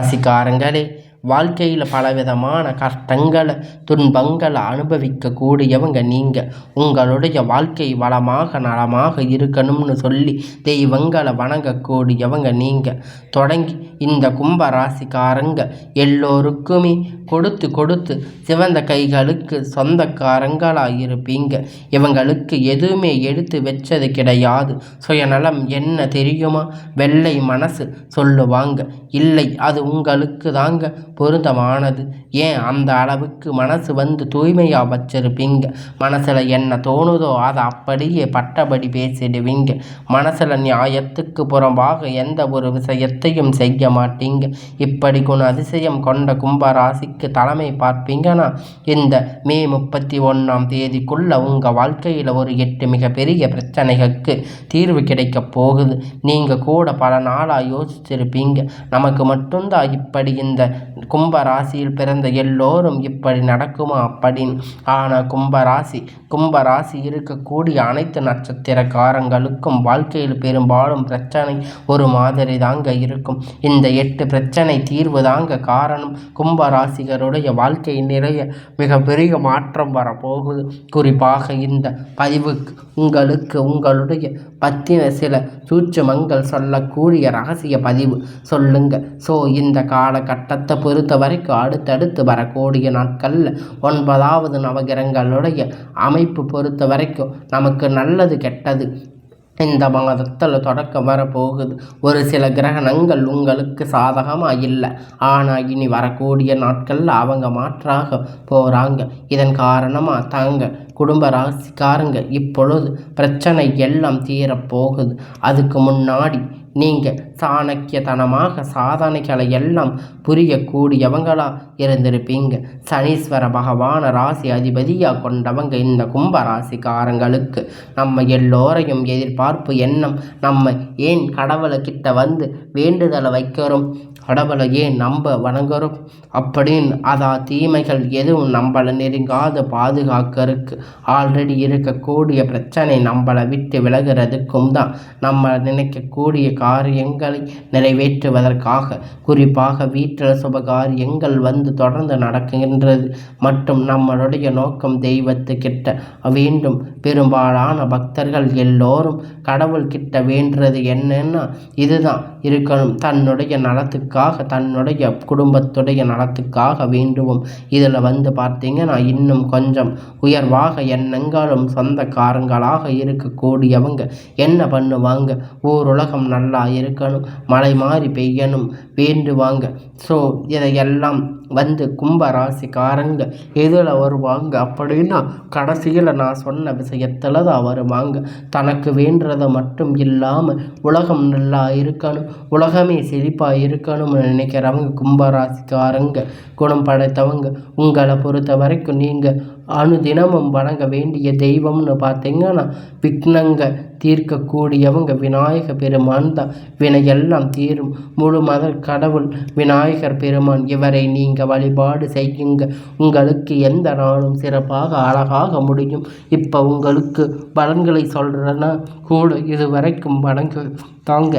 asikarangare வாழ்க்கையில் பலவிதமான கஷ்டங்களை துன்பங்களை அனுபவிக்கக்கூடியவங்க நீங்கள் உங்களுடைய வாழ்க்கை வளமாக நலமாக இருக்கணும்னு சொல்லி தெய்வங்களை வணங்கக்கூடியவங்க நீங்கள் தொடங்கி இந்த கும்ப ராசிக்காரங்க எல்லோருக்குமே கொடுத்து கொடுத்து சிவந்த கைகளுக்கு சொந்தக்காரங்களாக இருப்பீங்க. இவங்களுக்கு எதுவுமே எடுத்து வச்சது கிடையாது. சுயநலம் என்ன தெரியுமா? வெள்ளை மனசு சொல்லுவாங்க. இல்லை அது உங்களுக்கு தாங்க பொருத்தமானது. ஏன்? அந்த அளவுக்கு மனசு வந்து தூய்மையாக வச்சிருப்பீங்க. மனசில் என்ன தோணுதோ அதை அப்படியே பட்டபடி பேசிடுவீங்க. மனசில் நியாயத்துக்கு புறம்பாக எந்த ஒரு விஷயத்தையும் செய்ய மாட்டீங்க. இப்படி குண அதிசயம் கொண்ட கும்பராசிக்கு தலைமை பார்ப்பீங்கன்னா இந்த மே முப்பத்தி ஒன்றாம் தேதிக்குள்ள உங்கள் வாழ்க்கையில் ஒரு எட்டு மிகப்பெரிய பிரச்சனைகளுக்கு தீர்வு கிடைக்க போகுது. நீங்கள் கூட பல நாளாக யோசிச்சிருப்பீங்க. நமக்கு மட்டும்தான் இப்படி இந்த கும்ப ராசியில் பிறந்த எல்லோரும் இப்படி நடக்குமா? அப்படி. ஆனால் கும்பராசி கும்பராசி இருக்கக்கூடிய அனைத்து நட்சத்திரக்காரங்களுக்கும் வாழ்க்கையில் பெரும்பாலும் பிரச்சனை ஒரு மாதிரி தாங்க இருக்கும். இந்த எட்டு பிரச்சனை தீர்வு தாங்க காரணம். கும்பராசிகருடைய வாழ்க்கை நிறைய மிகப்பெரிய மாற்றம் வரப்போகுது. குறிப்பாக இந்த பதிவுக்கு உங்களுக்கு உங்களுடைய பத்தின சில சூட்சமங்கள் சொல்லக்கூடிய ரகசிய பதிவு சொல்லுங்க. ஸோ இந்த காலகட்டத்தை பொறுத்த வரைக்கும் அடுத்தடுத்து வரக்கூடிய நாட்களில் ஒன்பதாவது நவகிரகங்களுடைய அமைப்பு பொறுத்த வரைக்கும் நமக்கு நல்லது கெட்டது இந்த மாதத்தில் தொடக்கம் வரப்போகுது. ஒரு சில கிரகணங்கள் உங்களுக்கு சாதகமாக இல்லை ஆனால் இனி வரக்கூடிய நாட்களில் அவங்க மாற்றாக போகிறாங்க இதன் காரணமாக தாங்க குடும்ப ராசிக்காரங்க இப்பொழுது பிரச்சனை எல்லாம் தீரப்போகுது அதுக்கு முன்னாடி நீங்கள் சாணக்கியத்தனமாக சாதனைகளை எல்லாம் புரியக்கூடியவங்களாக இருந்திருப்பீங்க. சனீஸ்வர பகவான ராசி அதிபதியாக கொண்டவங்க இந்த கும்ப ராசிக்காரங்களுக்கு நம்ம எல்லோரையும் எதிர்பார்ப்பு எண்ணம் நம்ம ஏன் கடவுளை கிட்ட வந்து வேண்டுதலை வைக்கிறோம்? கடவுளையே நம்ப வணங்குறோம். அப்படின்னு அதா தீமைகள் எதுவும் நம்மளை நெருங்காத பாதுகாக்கிறதுக்கு ஆல்ரெடி இருக்கக்கூடிய பிரச்சனை நம்மளை விட்டு விலகிறதுக்கும் தான். நம்ம நினைக்கக்கூடிய காரியங்களை நிறைவேற்றுவதற்காக குறிப்பாக வீட்டில் சுபகாரியங்கள் வந்து தொடர்ந்து நடக்கின்றது. மற்றும் நம்மளுடைய நோக்கம் தெய்வத்துக்கிட்ட வேண்டும். பெரும்பாலான பக்தர்கள் எல்லோரும் கடவுள்கிட்ட வேண்டுறது என்னன்னா இதுதான். இருக்கணும். தன்னுடைய நலத்துக்கு நலத்துக்காக தன்னுடைய குடும்பத்துடைய நலத்துக்காக வேண்டுவோம். இதில் வந்து பார்த்தீங்கன்னா இன்னும் கொஞ்சம் உயர்வாக எண்ணங்களும் சொந்தக்காரங்களாக இருக்கக்கூடியவங்க என்ன பண்ணுவாங்க? ஊருலகம் நல்லா இருக்கணும் மழை மாறி பெய்யணும் வேண்டுவாங்க. ஸோ இதையெல்லாம் வந்து கும்ப ராசிக்காரங்க எதில் வருவாங்க அப்படின்னா கடைசியில் நான் சொன்ன விஷயத்தில் தான் வருவாங்க. தனக்கு வேண்டுறதை மட்டும் இல்லாமல் உலகம் நல்லா இருக்கணும் உலகமே செழிப்பாக இருக்கணும் இருக்கணும்னு நினைக்கிறவங்க கும்பராசிக்காரங்க குணம் படைத்தவங்க உங்களை பொறுத்த வரைக்கும் நீங்கள் அனுதினமும் வணங்க வேண்டிய தெய்வம்னு பார்த்தீங்கன்னா விக்னங்க தீர்க்கக்கூடியவங்க விநாயக பெருமான் தான். வினையெல்லாம் தீரும். முழு மத கடவுள் விநாயகர் பெருமான் இவரை நீங்கள் வழிபாடு செய்யுங்க. உங்களுக்கு எந்த நாளும் சிறப்பாக அழகாக முடியும். இப்போ உங்களுக்கு பலன்களை சொல்கிறேன்னா கூட இதுவரைக்கும் வணங்க தாங்க.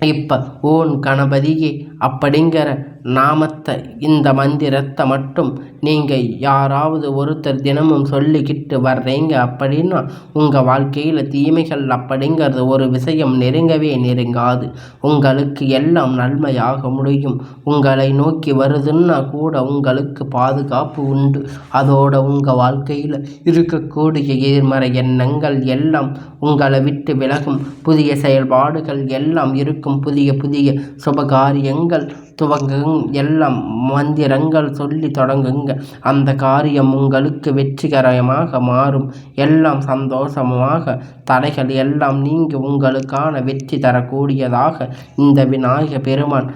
இப்போ ஓன் கணபதியே அப்படிங்கிற நாமத்தை இந்த மந்திரத்தை மட்டும் நீங்கள் யாராவது ஒருத்தர் தினமும் சொல்லிக்கிட்டு வர்றீங்க அப்படின்னா உங்கள் வாழ்க்கையில் தீமைகள் அப்படிங்கிறது ஒரு விஷயம் நெருங்கவே நெருங்காது. உங்களுக்கு எல்லாம் நன்மையாக முடியும். உங்களை நோக்கி வருதுன்னா கூட உங்களுக்கு பாதுகாப்பு உண்டு. அதோட உங்கள் வாழ்க்கையில் இருக்கக்கூடிய எதிர்மறை எண்ணங்கள் எல்லாம் உங்களை விட்டு விலகும். புதிய செயல்பாடுகள் எல்லாம் இருக்கும். புதிய புதிய சுபகாரியங்கள் துவங்குங் எல்லாம் மந்திரங்கள் சொல்லி தொடங்குங்க. அந்த காரியம் உங்களுக்கு வெற்றிகரமாக மாறும். எல்லாம் சந்தோஷமாக தடைகள் எல்லாம் நீங்கி உங்களுக்கான வெற்றி தரக்கூடியதாக இந்த விநாயக பெருமான்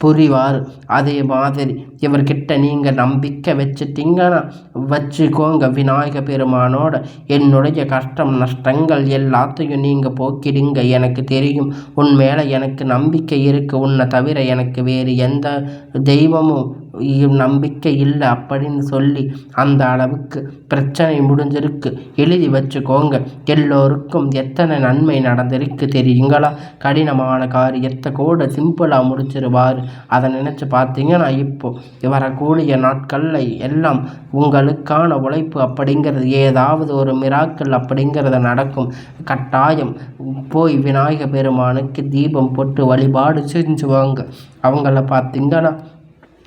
புரிவார். அதே மாதிரி இவர்கிட்ட நீங்கள் நம்பிக்கை வச்சுட்டிங்கன்னா வச்சுக்கோங்க விநாயக பெருமானோட. என்னுடைய கஷ்டம் நஷ்டங்கள் எல்லாத்தையும் நீங்கள் போக்கிடுங்க. எனக்கு தெரியும். உன் மேலே எனக்கு நம்பிக்கை இருக்குது உன்னை தவிர எனக்கு வேறு எந்த தெய்வமும் நம்பிக்கை இல்லை அப்படின்னு சொல்லி அந்த அளவுக்கு பிரச்சனை முடிஞ்சிருக்கு. எழுதி வச்சுக்கோங்க. எல்லோருக்கும் எத்தனை நன்மை நடந்திருக்கு தெரியுங்களா? கடினமான காரியத்தை கூட சிம்பிளாக முடிச்சிருவார். அதை நினச்சி பார்த்தீங்கன்னா இப்போ வரக்கூடிய நாட்களில் எல்லாம் உங்களுக்கான உழைப்பு அப்படிங்கிறது ஏதாவது ஒரு மிராக்கள் அப்படிங்கிறது நடக்கும். கட்டாயம் போய் விநாயக பெருமானுக்கு தீபம் போட்டு வழிபாடு செஞ்சுவாங்க அவங்கள பார்த்தீங்கன்னா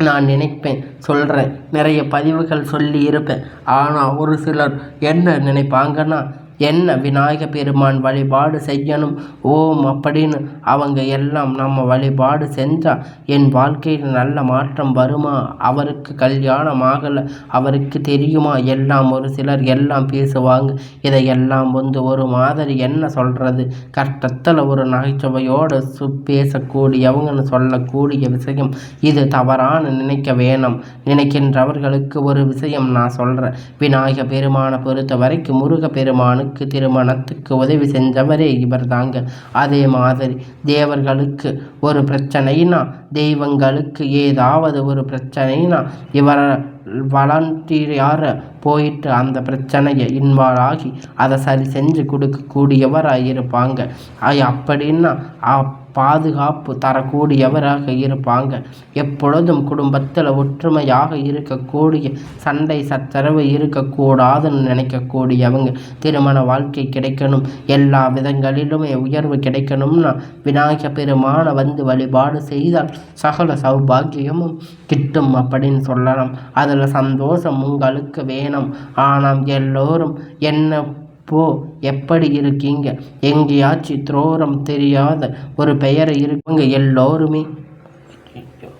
நான் நினைப்பேன் சொல்கிறேன் நிறைய பதிவுகள் சொல்லி இருப்பேன். ஆனால் ஒரு சிலர் என்ன நினைப்பாங்கன்னா என்ன விநாயக பெருமான் வழிபாடு செய்யணும்? ஓம் அப்படின்னு அவங்க எல்லாம் நம்ம வழிபாடு செஞ்சால் என் வாழ்க்கையில் நல்ல மாற்றம் வருமா? அவருக்கு கல்யாணம் ஆகலை. அவருக்கு தெரியுமா? எல்லாம் ஒரு சிலர் எல்லாம் பேசுவாங்க. இதையெல்லாம் வந்து ஒரு மாதிரி என்ன சொல்கிறது கஷ்டத்தில் ஒரு நகைச்சுவையோடு சு பேசக்கூடியவங்கன்னு சொல்லக்கூடிய விஷயம். இது தவறான நினைக்க வேணும். நினைக்கின்றவர்களுக்கு ஒரு விஷயம் நான் சொல்கிறேன் விநாயக பெருமானை பொறுத்த வரைக்கும் முருக பெருமானுக்கு பெண்களுக்கு திருமணத்துக்கு உதவி செஞ்சவரே இவர் தாங்க. அதே மாதிரி தேவர்களுக்கு ஒரு பிரச்சனைனா தெய்வங்களுக்கு ஏதாவது ஒரு பிரச்சனைனா இவர் வாலண்டியராக போயிட்டு அந்த பிரச்சனையை இன்வால்வ் ஆகி அதை சரி செஞ்சு கொடுக்கக்கூடியவராக இருப்பாங்க அப்படின்னா பாதுகாப்பு தரக்கூடியவராக இருப்பாங்க. எப்பொழுதும் குடும்பத்தில் ஒற்றுமையாக இருக்கக்கூடிய சண்டை சச்சரவு இருக்கக்கூடாதுன்னு நினைக்கக்கூடியவங்க திருமண வாழ்க்கை கிடைக்கணும். எல்லா விதங்களிலுமே உயர்வு கிடைக்கணும்னா விநாயக பெருமான வந்து வழிபாடு செய்தால் சகல சௌபாகியமும் கிட்டும் அப்படின்னு சொல்லலாம். அதில் சந்தோஷம் உங்களுக்கு வேணும். ஆனால் எல்லோரும் என்ன போ எப்படி இருக்கீங்க? எங்கேயாச்சும் துரோரம் தெரியாத ஒரு பெயரை இருக்குங்க எல்லோருமே.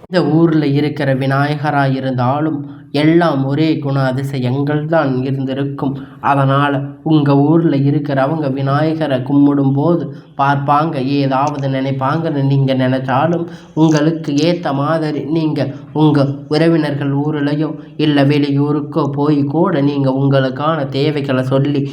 இந்த ஊரில் இருக்கிற விநாயகராக இருந்தாலும் எல்லாம் ஒரே குண அதிசயங்கள் தான் இருந்திருக்கும். அதனால் உங்கள் ஊரில் இருக்கிறவங்க விநாயகரை கும்பிடும்போது பார்ப்பாங்க ஏதாவது நினைப்பாங்கன்னு நீங்கள் நினச்சாலும் உங்களுக்கு ஏற்ற மாதிரி நீங்கள் உங்கள் உறவினர்கள் ஊர்லேயோ இல்லை வெளியூருக்கோ போய் கூட நீங்கள் உங்களுக்கான தேவைகளை சொல்லி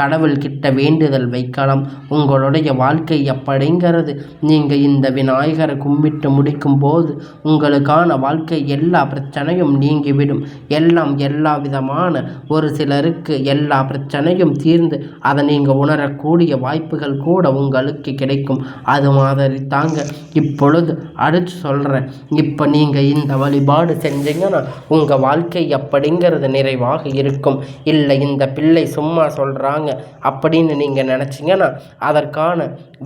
கடவுள்கிட்ட வேண்டுதல் வைக்கலாம். உங்களுடைய வாழ்க்கை எப்படிங்கிறது நீங்கள் இந்த விநாயகரை கும்பிட்டு முடிக்கும் போது உங்களுக்கான வாழ்க்கை எல்லா பிரச்சனையும் நீங்கிவிடும். எல்லாம் எல்லா விதமான ஒரு சிலருக்கு எல்லா பிரச்சனையும் தீர்ந்து அதை நீங்கள் உணரக்கூடிய வாய்ப்புகள் கூட உங்களுக்கு கிடைக்கும். அது மாதிரி தாங்க. இப்பொழுது அடிச்சு சொல்கிறேன் இப்போ நீங்கள் இந்த வழிபாடு செஞ்சீங்கன்னா உங்கள் வாழ்க்கை அப்படிங்கிறது நிறைவாக இருக்கும். இல்லை இந்த பிள்ளை சும்மா சொல்கிறாங்க அப்படின்னு நீங்கள் நினச்சிங்கன்னா அதற்கான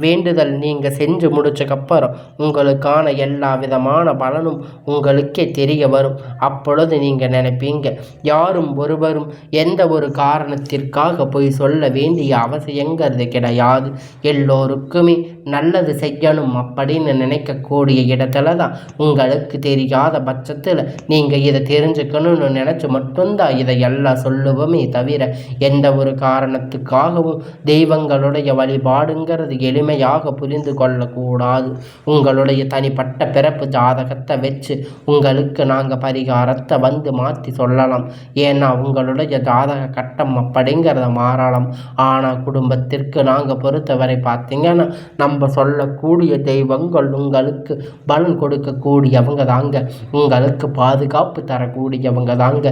வேண்டுதல் நீங்கள் செஞ்சு முடிச்சக்கப்புறம் உங்களுக்கான எல்லா விதமான பலனும் உங்களுக்கே தெரிய வரும். அப்பொழுது நீங்கள் நினைப்பீங்க யாரும் ஒருவரும் எந்த ஒரு காரணத்திற்காக போய் சொல்ல வேண்டிய அவசியங்கிறது கிடையாது. எல்லோருக்குமே நல்லது செய்யணும் அப்படின்னு நினைக்கக்கூடிய இடத்துல தான் உங்களுக்கு தெரியாத பட்சத்தில் நீங்கள் இதை தெரிஞ்சுக்கணும்னு நினச்சி மட்டும்தான் இதை எல்லாம் சொல்லுவோமே தவிர எந்த ஒரு காரணத்துக்காகவும் தெய்வங்களுடைய வழிபாடுங்கிறது எளிமையாக புரிந்து கொள்ளக்கூடாது. உங்களுடைய தனிப்பட்ட பிறப்பு ஜாதகத்தை வச்சு உங்களுக்கு நாங்கள் பரிகாரத்தை வந்து மாற்றி சொல்லலாம். ஏன்னா உங்களுடைய ஜாதக கட்டம் அப்படிங்கிறத மாறலாம். ஆனால் குடும்பத்திற்கு நாங்கள் பொறுத்தவரை பார்த்தீங்கன்னா நம்ம நம்ம சொல்லக்கூடிய தெய்வங்கள் உங்களுக்கு பலன் கொடுக்கக்கூடியவங்க தாங்க. உங்களுக்கு பாதுகாப்பு தரக்கூடியவங்க தாங்க.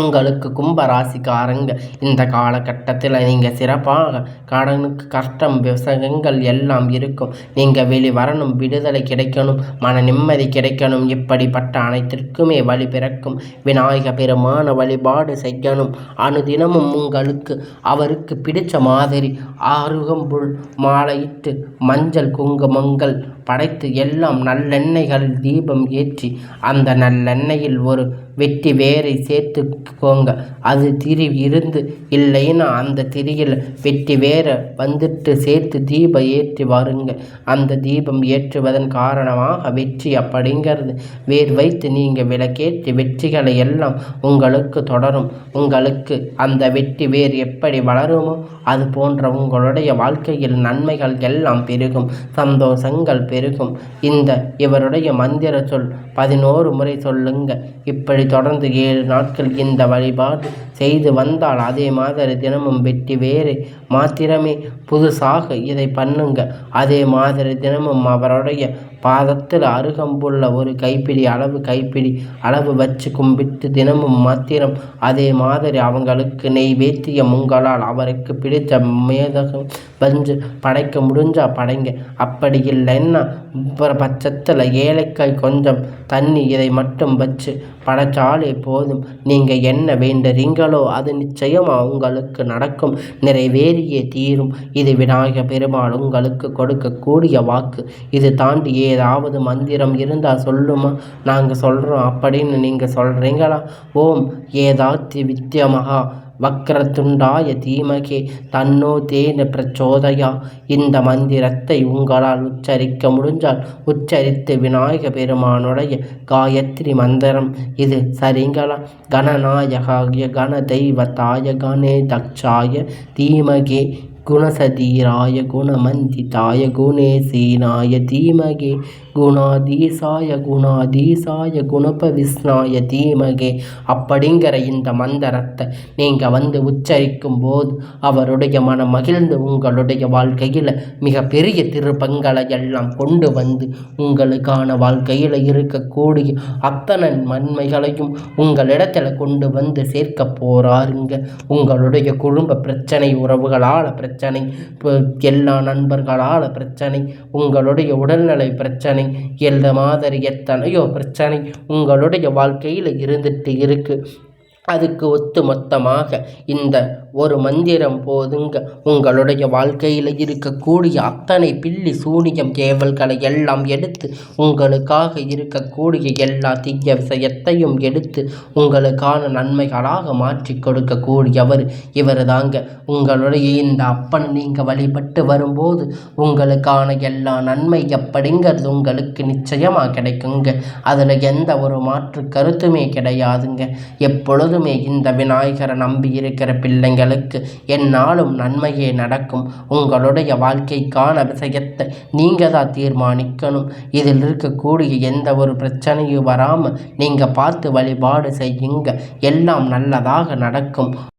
உங்களுக்கு கும்ப ராசிக்காரங்க இந்த காலகட்டத்தில் நீங்கள் சிறப்பாக கடனுக்கு கஷ்டம் விவசாயங்கள் எல்லாம் இருக்கும். நீங்கள் வெளி வரணும் விடுதலை கிடைக்கணும் மன நிம்மதி கிடைக்கணும். இப்படிப்பட்ட அனைத்திற்குமே வழி பிறக்கும். விநாயக பெருமான வழிபாடு செய்யணும். அனுதினமும் உங்களுக்கு அவருக்கு பிடித்த மாதிரி ஆருகம்புல் மாலையிட்டு மஞ்சள் குங்குமங்கள் படைத்து எல்லாம் நல்லெண்ணெய்கள் தீபம் ஏற்றி அந்த நல்லெண்ணெயில் ஒரு வெட்டி வேரை சேர்த்துக்கோங்க அது திரி இருந்து இல்லைன்னா அந்த திரியில் வெட்டி வேரை வந்துட்டு சேர்த்து தீபம் ஏற்றி வருங்க அந்த தீபம் ஏற்றுவதன் காரணமாக வெற்றி அப்படிங்கிறது. வேர் வைத்து நீங்கள் விளக்கேற்றி வெற்றிகளை எல்லாம் உங்களுக்கு தொடரும். உங்களுக்கு அந்த வெற்றி வேர் எப்படி வளருமோ அது போன்ற உங்களுடைய வாழ்க்கையில் நன்மைகள் எல்லாம் பெருகும். சந்தோஷங்கள் பெருகும். இந்த இவருடைய மந்திர சொல் பதினோரு முறை சொல்லுங்க. இப்படி தொடர்ந்து ஏழு நாட்கள் இந்த வழிபாடு செய்து வந்தால் அதே மாதிரி தினமும் வெட்டி வேறு மாத்திரமே. புதுசாக இதை பண்ணுங்க. அதே மாதிரி தினமும் அவருடைய பாதத்தில் அருகம்புல்ல ஒரு கைப்பிடி அளவு கைப்பிடி அளவு வச்சு கும்பிட்டு தினமும் மாத்திரம் அதே மாதிரி அவங்களுக்கு நெய்வேத்தியம் உங்களால் அவருக்கு பிடித்த மேதகம் வந்து படைக்க முடிஞ்சா படைங்க. அப்படி இல்லைன்னா பட்சத்தில் ஏலக்காய் கொஞ்சம் தண்ணி இதை மட்டும் வச்சு படைச்சாலே போதும். நீங்கள் என்ன வேண்டுறீங்களோ அது நிச்சயமாக உங்களுக்கு நடக்கும். நிறைவேறியே தீரும். இது விநாயக பெருமாள் உங்களுக்கு கொடுக்கக்கூடிய வாக்கு. இது தாண்டி ஏதாவது மந்திரம் இருந்தால் சொல்லுமா? நாங்கள் சொல்கிறோம் அப்படின்னு நீங்கள் சொல்கிறீங்களா ஓம். ஏதாத்தி வித்யமகா வக்ரத்துண்டாய தீமகே. தன்னோ தேன பிரச்சோதயா. இந்த மந்திரத்தை உங்களால் உச்சரிக்க முடிஞ்சால் உச்சரித்து விநாயக பெருமானுடைய காயத்ரி மந்திரம். இது சரிங்களா? கணநாயகாய கண தெய்வத்தாய கணே தக்ஷாய தீமகே. गुणसतीराय गुणमण्डिताय गुणेशेनाय धीमहि குணாதீசாய குணாதீசாய குணபவிஸ்னாய தீமகே. அப்படிங்கிற இந்த மந்திரத்தை நீங்கள் வந்து உச்சரிக்கும் போது அவருடைய மனம் மகிழ்ந்து உங்களுடைய வாழ்க்கையில் மிகப்பெரிய திருப்பங்களை எல்லாம் கொண்டு வந்து உங்களுக்கான வாழ்க்கையில் இருக்கக்கூடிய அத்தனை நன்மைகளையும் உங்களிடத்தில் கொண்டு வந்து சேர்க்க போகிறாருங்க உங்களுடைய குடும்ப பிரச்சனை உறவுகளால் பிரச்சனை எல்லா நண்பர்களால் பிரச்சனை உங்களுடைய உடல்நிலை பிரச்சனை எந்த மாதிரி எத்தனையோ பிரச்சனை உங்களுடைய வாழ்க்கையில் இருந்துட்டு இருக்குது அதுக்கு ஒத்து மொத்தமாக இந்த ஒரு மந்திரம் போதுங்க. உங்களுடைய வாழ்க்கையில் இருக்கக்கூடிய அத்தனை பில்லி சூனியம் கேவல்களை எல்லாம் எடுத்து உங்களுக்காக இருக்கக்கூடிய எல்லா தீய விஷயத்தையும் எடுத்து உங்களுக்கான நன்மைகளாக மாற்றி கொடுக்கக்கூடியவர் இவர் தாங்க உங்களுடைய இந்த அப்பன் நீங்கள் வழிபட்டு வரும்போது உங்களுக்கான எல்லா நன்மை எப்படிங்கிறது உங்களுக்கு நிச்சயமாக கிடைக்குங்க. அதில் எந்த ஒரு மாற்று கருத்துமே கிடையாதுங்க. எப்பொழுது எப்போதுமே இந்த விநாயகரை நம்பி இருக்கிற பிள்ளைங்களுக்கு என்னாலும் நன்மையே நடக்கும். உங்களுடைய வாழ்க்கைக்கான விஷயத்தை நீங்கள் தான் தீர்மானிக்கணும். இதில் இருக்கக்கூடிய எந்த ஒரு பிரச்சனையும் வராமல் நீங்கள் பார்த்து வழிபாடு செய்யுங்க. எல்லாம் நல்லதாக நடக்கும்.